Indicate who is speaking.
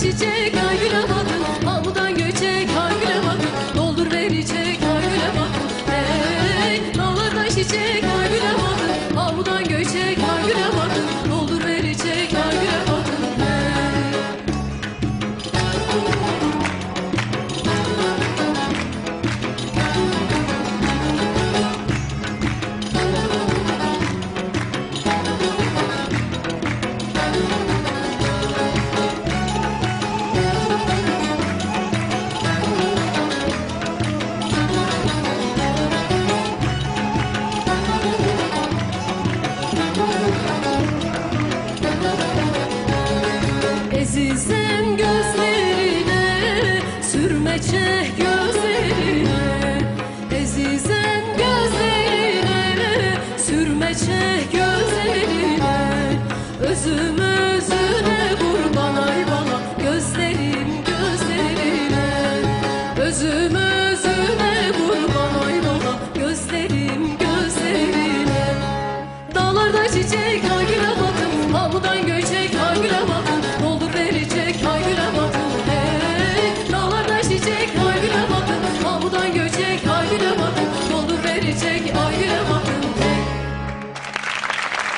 Speaker 1: çiçek ay bakın. Albudan göçek ay güle bakın. Doldur verecek ay güle bakın. Hey dallardan çiçek ay güle bakın. Albudan göçek gözlerine kurban ay bana. Gözlerim gözlerine Özüm kurban ay Gözlerim gözlerine. Dağlarda çiçek hangine bakın Lavdan göçek hangine bakın Doldur verecek hangine bakın hey. Çiçek hangine bakın Lavdan göçek hangine bakın Doldur verecek hangine